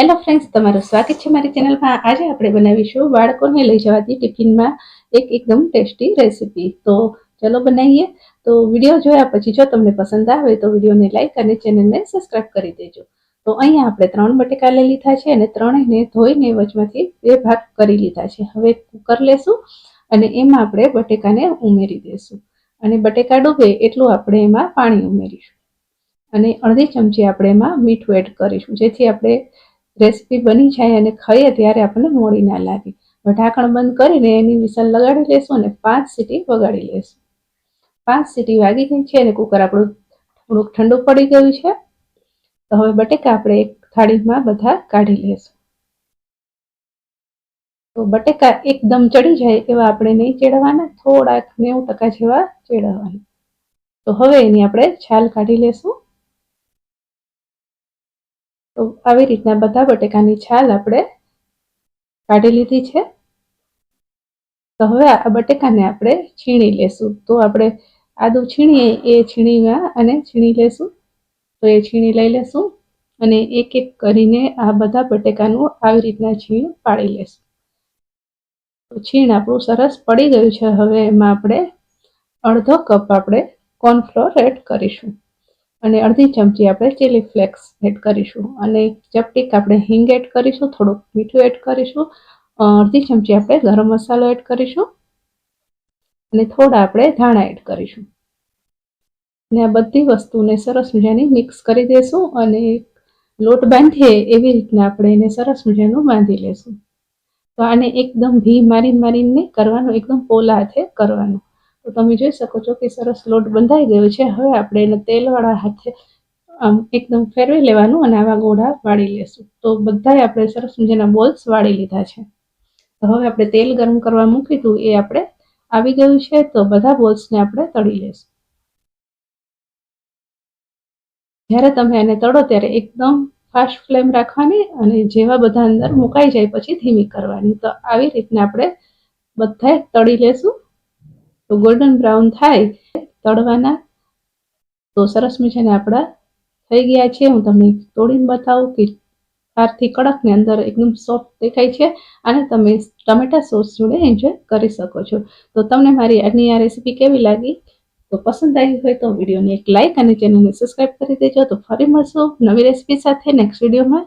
Hello friends તમારું સ્વાગત છે મારી ચેનલમાં આજે આપણે બનાવીશું બાળકોને લઈ જવાથી ટિફિનમાં એક એકદમ ટેસ્ટી રેસીપી. તો ચલો બનાવીએ. તો વીડિયો જોયા પછી જો તમને પસંદ આવે તો વિડીયોને લાઈક અને ચેનલને સબસ્ક્રાઇબ કરી દેજો. તો અહીંયા આપણે ત્રણ બટેકા લઈ લીધા છે અને ત્રણેયને ધોઈને વચમાંથી બે ભાગ કરી લીધા છે. હવે કુકર લેશું અને એમાં આપણે બટેકાને ઉમેરી દઈશું અને બટેકા ડૂબે એટલું આપણે એમાં પાણી ઉમેરીશું. અને અડધી ચમચી આપણે એમાં મીઠું એડ કરીશું. જેથી આપણે રેસીપી બની જાય અને ખાઈએ ત્યારે આપણને મોડી ના લાગે. ઢાંકણ બંધ કરીને એની વિસલ લગાડી લેશું અને પાંચ સીટી વગાડી લેશું. પાંચ સીટી વાગી ગઈ છે અને કુકર આપણું થોડુંક ઠંડુ પડી ગયું છે. તો હવે બટેકા આપણે એક થાળીમાં બધા કાઢી લેશું. તો બટેકા એકદમ ચડી જાય એવા આપણે નહીં ચેડવાના, થોડાક નેવું ટકા જેવા ચેડવાના. તો હવે એની આપણે છાલ કાઢી લેશું. તો આવી રીતના બધા બટેકાની છાલ આપણે કાઢી લીધી છે. તો હવે આ બટેકાને આપણે છીણી લેશું. તો આપણે આદું છીણીએ એ છીણીમાં અને છીણી લેશું. તો એ છીણી લઈ લેશું અને એક એક કરીને આ બધા બટેકાનું આવી રીતના છીણ પાડી લેશું. તો છીણ આપણું સરસ પડી ગયું છે. હવે એમાં આપણે અડધો કપ આપણે કોર્નફ્લોર એડ કરીશું. અને અડધી ચમચી આપણે ચીલી ફ્લેક્સ એડ કરીશું. અને ચપટીક આપણે હિંગ એડ કરીશું, થોડુંક મીઠું એડ કરીશું અડધી ચમચી આપણે ગરમ મસાલો એડ કરીશું, અને થોડા આપણે ધાણા એડ કરીશું. અને આ બધી વસ્તુને સરસ મજાની મિક્સ કરી દઈશું અને લોટ બાંધીએ એવી રીતના આપણે એને સરસ મજાનું બાંધી લેશું. તો આને એકદમ ભી મારી મારીને કરવાનું, એકદમ પોલા હાથે કરવાનું. તો તમે જોઈ શકો છો કે સરસ લોટ બંધાઈ ગયો છે. હવે આપણે એને તેલવાળા હાથે, આમ, એકદમ ફેરવી લેવાનું અને આવા ગોળા વાળી લેશું. તો બધાએ આપણે સરસ મજાના બોલ્સ વાળી લીધા છે. તો હવે આપણે તેલ ગરમ કરવા મૂકી હતું એ આપણે આવી ગયું છે. તો બધા બોલ્સને આપણે તળી લેશું. જ્યારે તમે એને તળો ત્યારે એકદમ ફાસ્ટ ફ્લેમ રાખવાની અને જેવા બધા અંદર મુકાઈ જાય પછી ધીમી કરવાની. તો આવી રીતના આપણે બધા તળી લેશું. તો ગોલ્ડન બ્રાઉન થાય, તળવાના. તો સરસ મજાને આપણા થઈ ગયા છે. હું તમને તોડીને બતાવું કે બહારથી કડકની અંદર એકદમ સોફ્ટ દેખાય છે અને તમે ટમેટા સોસ જોડે એન્જોય કરી શકો છો. તો તમને મારી આજની આ રેસીપી કેવી લાગી? તો પસંદ આવી હોય તો વિડીયોને એક લાઇક અને ચેનલને સબસ્ક્રાઇબ કરી દેજો. તો ફરી મળશું નવી રેસીપી સાથે નેક્સ્ટ વિડીયોમાં